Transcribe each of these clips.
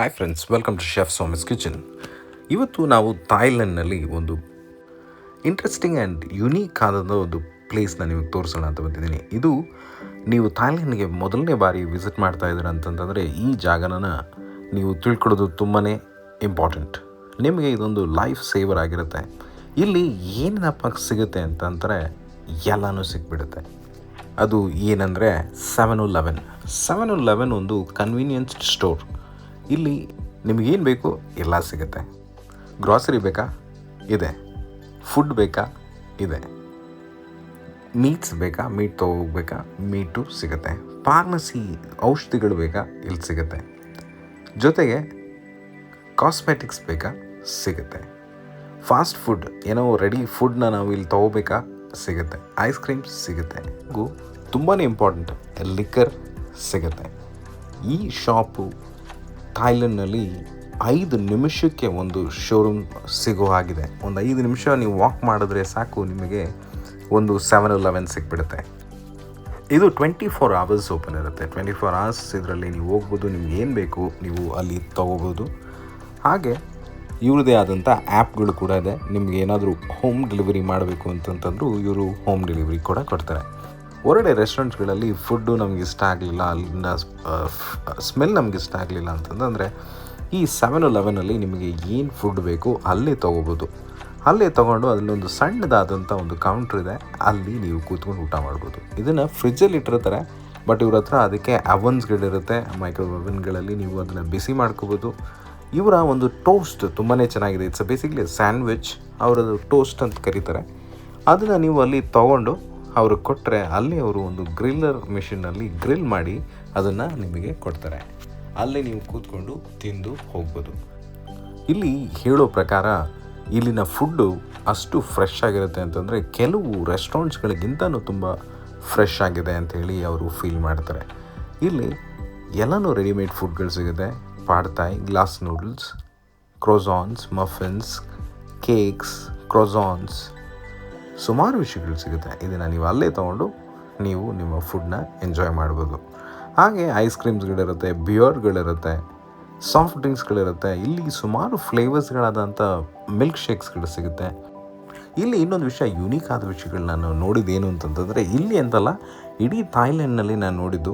Hi friends welcome to chef Somi's kitchen ಇವತ್ತು ನಾವು ಥಾಯ್ಲೆಂಡ್ನಲ್ಲಿ ಒಂದು ಇಂಟ್ರೆಸ್ಟಿಂಗ್ ಆ್ಯಂಡ್ ಯುನೀಕ್ ಆದಂಥ ಒಂದು ಪ್ಲೇಸ್ನ ನಿಮಗೆ ತೋರಿಸೋಣ ಅಂತ ಬಂದಿದ್ದೀನಿ. ಇದು ನೀವು ಥಾಯ್ಲೆಂಡ್ಗೆ ಮೊದಲನೇ ಬಾರಿ ವಿಸಿಟ್ ಮಾಡ್ತಾ ಇದ್ದೀರ ಅಂತಂತಂದರೆ ಈ ಜಾಗನ ನೀವು ತಿಳ್ಕೊಳ್ಳೋದು ತುಂಬಾ ಇಂಪಾರ್ಟೆಂಟ್ ನಿಮಗೆ ಇದೊಂದು ಲೈಫ್ ಸೇವರ್ ಆಗಿರುತ್ತೆ. ಇಲ್ಲಿ ಏನಪ್ಪ ಸಿಗುತ್ತೆ ಅಂತಂದರೆ ಎಲ್ಲನೂ ಸಿಕ್ಬಿಡುತ್ತೆ. ಅದು ಏನಂದರೆ ಸೆವೆನ್ ಲೆವೆನ್ ಸೆವೆನ್ ಲೆವೆನ್ ಒಂದು ಕನ್ವೀನಿಯನ್ಸ್ ಸ್ಟೋರ್ ಇಲ್ಲಿ ನಿಮಗೇನು ಬೇಕು? ಎಲ್ಲ ಸಿಗುತ್ತೆ. ಗ್ರಾಸರಿ ಬೇಕಾ? ಇದೆ. ಫುಡ್ ಬೇಕಾ? ಇದೆ. ಮೀಟ್ಸ್ ಬೇಕಾ? ಮೀಟ್ ತೊಗೋಬೇಕಾ? ಮೀಟು ಸಿಗುತ್ತೆ. ಫಾರ್ಮಸಿ ಔಷಧಿಗಳು ಬೇಕಾ? ಇಲ್ಲಿ ಸಿಗುತ್ತೆ. ಜೊತೆಗೆ ಕಾಸ್ಮೆಟಿಕ್ಸ್ ಬೇಕಾ? ಸಿಗುತ್ತೆ. ಫಾಸ್ಟ್ ಫುಡ್ ಏನೋ ರೆಡಿ ಫುಡ್ನ ನಾವು ಇಲ್ಲಿ ತೊಗೋಬೇಕಾ? ಸಿಗುತ್ತೆ. ಐಸ್ ಕ್ರೀಮ್ ಸಿಗುತ್ತೆ. ಹಾಗೂ ತುಂಬಾ ಇಂಪಾರ್ಟೆಂಟ್ ಲಿಕ್ಕರ್ ಸಿಗುತ್ತೆ. ಈ ಶಾಪು ಥಾಯ್ಲೆಂಡ್ನಲ್ಲಿ ಐದು ನಿಮಿಷಕ್ಕೆ ಒಂದು ಶೋರೂಮ್ ಸಿಗೋ ಆಗಿದೆ ಒಂದು ಐದು ನಿಮಿಷ ನೀವು ವಾಕ್ ಮಾಡಿದ್ರೆ ಸಾಕು, ನಿಮಗೆ ಒಂದು ಸೆವೆನ್ ಲೆವೆನ್ ಸಿಕ್ಬಿಡುತ್ತೆ. ಇದು ಟ್ವೆಂಟಿ ಫೋರ್ ಅವರ್ಸ್ ಓಪನ್ ಇರುತ್ತೆ. ಟ್ವೆಂಟಿ ಫೋರ್ ಅವರ್ಸ್ ಇದರಲ್ಲಿ ನೀವು ಹೋಗ್ಬೋದು, ನಿಮ್ಗೆ ಏನು ಬೇಕು ನೀವು ಅಲ್ಲಿ ತೊಗೋಬೋದು. ಹಾಗೆ ಇವ್ರದೇ ಆದಂಥ ಆ್ಯಪ್ಗಳು ಕೂಡ ಇದೆ. ನಿಮ್ಗೆ ಏನಾದರೂ ಹೋಮ್ ಡೆಲಿವರಿ ಮಾಡಬೇಕು ಅಂತಂತಂದ್ರೂ ಇವರು ಹೋಮ್ ಡೆಲಿವರಿ ಕೂಡ ಕೊಡ್ತಾರೆ. ಹೊರಗಡೆ ರೆಸ್ಟೋರೆಂಟ್ಗಳಲ್ಲಿ ಫುಡ್ಡು ನಮ್ಗೆ ಇಷ್ಟ ಆಗಲಿಲ್ಲ, ಅಲ್ಲಿಂದ ಸ್ಮೆಲ್ ನಮ್ಗೆ ಇಷ್ಟ ಆಗಲಿಲ್ಲ ಅಂತಂದರೆ, ಈ ಸೆವೆನ್ ಲೆವೆನಲ್ಲಿ ನಿಮಗೆ ಏನು ಫುಡ್ ಬೇಕು ಅಲ್ಲೇ ತೊಗೋಬೋದು. ಅಲ್ಲೇ ತೊಗೊಂಡು ಅಲ್ಲೊಂದು ಸಣ್ಣದಾದಂಥ ಒಂದು ಕೌಂಟ್ರ್ ಇದೆ, ಅಲ್ಲಿ ನೀವು ಕೂತ್ಕೊಂಡು ಊಟ ಮಾಡ್ಬೋದು. ಇದನ್ನು ಫ್ರಿಜ್ಜಲ್ಲಿ ಇಟ್ಟಿರ್ತಾರೆ ಬಟ್ ಇವ್ರ ಹತ್ರ ಅದಕ್ಕೆ ಅವನ್ಸ್ಗಳಿರುತ್ತೆ ಮೈಕ್ರೋವ್ ಅವನ್ಗಳಲ್ಲಿ ನೀವು ಅದನ್ನು ಬಿಸಿ ಮಾಡ್ಕೋಬೋದು. ಇವರ ಒಂದು ಟೋಸ್ಟ್ ತುಂಬಾ ಚೆನ್ನಾಗಿದೆ. ಇಟ್ಸ್ ಬೇಸಿಕ್ಲಿ ಸ್ಯಾಂಡ್ವಿಚ್ ಅವರದು ಟೋಸ್ಟ್ ಅಂತ ಕರೀತಾರೆ. ಅದನ್ನು ನೀವು ಅಲ್ಲಿ ತೊಗೊಂಡು ಅವ್ರಿಗೆ ಕೊಟ್ಟರೆ ಅಲ್ಲಿ ಅವರು ಒಂದು ಗ್ರಿಲ್ಲರ್ ಮಿಷಿನಲ್ಲಿ ಗ್ರಿಲ್ ಮಾಡಿ ಅದನ್ನು ನಿಮಗೆ ಕೊಡ್ತಾರೆ. ಅಲ್ಲೇ ನೀವು ಕೂತ್ಕೊಂಡು ತಿಂದು ಹೋಗ್ಬೋದು. ಇಲ್ಲಿ ಹೇಳೋ ಪ್ರಕಾರ ಇಲ್ಲಿನ ಫುಡ್ಡು ಅಷ್ಟು ಫ್ರೆಶ್ ಆಗಿರುತ್ತೆ ಅಂತಂದರೆ ಕೆಲವು ರೆಸ್ಟೋರೆಂಟ್ಸ್ಗಳಿಗಿಂತನೂ ತುಂಬ ಫ್ರೆಶ್ ಆಗಿದೆ ಅಂಥೇಳಿ ಅವರು ಫೀಲ್ ಮಾಡ್ತಾರೆ. ಇಲ್ಲಿ ಎಲ್ಲನೂ ರೆಡಿಮೇಡ್ ಫುಡ್ಗಳು ಸಿಗುತ್ತೆ. Pad thai glass noodles croissants muffins cakes croissants ಸುಮಾರು ವಿಷಯಗಳು ಸಿಗುತ್ತೆ. ಇದನ್ನು ನೀವು ಅಲ್ಲೇ ತೊಗೊಂಡು ನೀವು ನಿಮ್ಮ ಫುಡ್ನ ಎಂಜಾಯ್ ಮಾಡ್ಬೋದು. ಹಾಗೆ ಐಸ್ ಕ್ರೀಮ್ಸ್ಗಳಿರುತ್ತೆ ಬಿಯರ್ಗಳಿರುತ್ತೆ ಸಾಫ್ಟ್ ಡ್ರಿಂಕ್ಸ್ಗಳಿರುತ್ತೆ ಇಲ್ಲಿ ಸುಮಾರು ಫ್ಲೇವರ್ಸ್ಗಳಾದಂಥ ಮಿಲ್ಕ್ ಶೇಕ್ಸ್ಗಳು ಸಿಗುತ್ತೆ. ಇಲ್ಲಿ ಇನ್ನೊಂದು ವಿಷಯ ಯುನೀಕ್ ಆದ ವಿಷಯಗಳು ನಾನು ನೋಡಿದ್ದೇನು ಅಂತಂತಂದರೆ, ಇಲ್ಲಿ ಅಂತಲ್ಲ, ಇಡೀ ಥಾಯ್ಲೆಂಡ್ನಲ್ಲಿ ನಾನು ನೋಡಿದ್ದು,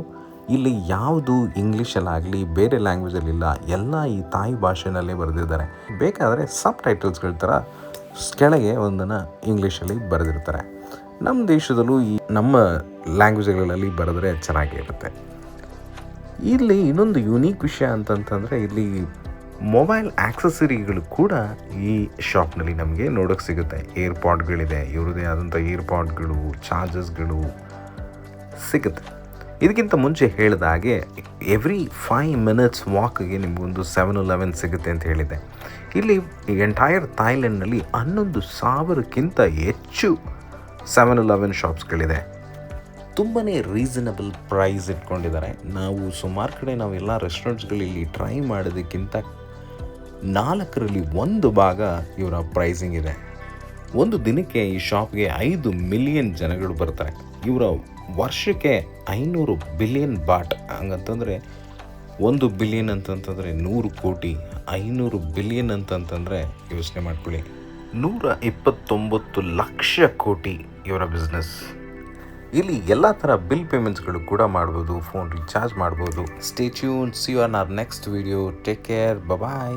ಇಲ್ಲಿ ಯಾವುದು ಇಂಗ್ಲೀಷಲ್ಲಾಗಲಿ ಬೇರೆ ಲ್ಯಾಂಗ್ವೇಜಲ್ಲಿಲ್ಲ ಎಲ್ಲ ಈ ತಾಯಿ ಭಾಷೆನಲ್ಲೇ ಬರೆದಿದ್ದಾರೆ. ಬೇಕಾದರೆ ಸಬ್ ಟೈಟಲ್ಸ್ಗಳ ಥರ ಕೆಳಗೆ ಒಂದನ್ನು ಇಂಗ್ಲೀಷಲ್ಲಿ ಬರೆದಿರ್ತಾರೆ. ನಮ್ಮ ದೇಶದಲ್ಲೂ ಈ ನಮ್ಮ ಲ್ಯಾಂಗ್ವೇಜ್ಗಳಲ್ಲಿ ಬರೆದ್ರೆ ಚೆನ್ನಾಗಿರುತ್ತೆ. ಇಲ್ಲಿ ಇನ್ನೊಂದು ಯುನೀಕ್ ವಿಷಯ ಅಂತಂತಂದರೆ ಇಲ್ಲಿ ಮೊಬೈಲ್ ಆಕ್ಸಸರಿಗಳು ಕೂಡ ಈ ಶಾಪ್ನಲ್ಲಿ ನಮಗೆ ನೋಡೋಕ್ಕೆ ಸಿಗುತ್ತೆ. ಏರ್ಪಾಡ್ಗಳಿದೆ, ಇವ್ರದ್ದೇ ಆದಂಥ ಏರ್ಪಾಡ್ಗಳು ಚಾರ್ಜಸ್ಗಳು ಸಿಗುತ್ತೆ. ಇದಕ್ಕಿಂತ ಮುಂಚೆ ಹೇಳಿದ ಹಾಗೆ ಎವ್ರಿ ಫೈವ್ ಮಿನಿಟ್ಸ್ ವಾಕ್ಗೆ ನಿಮಗೊಂದು ಸೆವೆನ್ ಇಲೆವೆನ್ ಸಿಗುತ್ತೆ ಅಂತ ಹೇಳಿದೆ ಇಲ್ಲಿ ಎಂಟೈರ್ ಥಾಯ್ಲೆಂಡ್ನಲ್ಲಿ ಹನ್ನೊಂದು ಸಾವಿರಕ್ಕಿಂತ ಹೆಚ್ಚು ಸೆವೆನ್ ಇಲೆವೆನ್ ಶಾಪ್ಸ್ಗಳಿದೆ ತುಂಬಾ ರೀಸನಬಲ್ ಪ್ರೈಸ್ ಇಟ್ಕೊಂಡಿದ್ದಾರೆ. ನಾವು ಸುಮಾರು ಕಡೆ ನಾವೆಲ್ಲ ರೆಸ್ಟೋರೆಂಟ್ಸ್ಗಳಲ್ಲಿ ಟ್ರೈ ಮಾಡೋದಕ್ಕಿಂತ ನಾಲ್ಕರಲ್ಲಿ ಒಂದು ಭಾಗ ಇವರ ಪ್ರೈಸಿಂಗ್ ಇದೆ. ಒಂದು ದಿನಕ್ಕೆ ಈ ಶಾಪ್ಗೆ ಐದು ಮಿಲಿಯನ್ ಜನಗಳು ಬರ್ತಾರೆ. ಇವರ ವರ್ಷಕ್ಕೆ ಐನೂರು ಬಿಲಿಯನ್ ಬಾಟ್ ಹಂಗಂತಂದರೆ ಒಂದು ಬಿಲಿಯನ್ ಅಂತಂತಂದರೆ ನೂರು ಕೋಟಿ, ಐನೂರು ಬಿಲಿಯನ್ ಅಂತಂತಂದರೆ ಯೋಚನೆ ಮಾಡ್ಕೊಳ್ಳಿ. ನೂರ ಇಪ್ಪತ್ತೊಂಬತ್ತು ಲಕ್ಷ ಕೋಟಿ ಇವರ ಬಿಸ್ನೆಸ್ ಇಲ್ಲಿ ಎಲ್ಲ ಥರ ಬಿಲ್ ಪೇಮೆಂಟ್ಸ್ಗಳು ಕೂಡ ಮಾಡ್ಬೋದು ಫೋನ್ ರೀಚಾರ್ಜ್ ಮಾಡ್ಬೋದು. Stay tuned see on our next video take care bye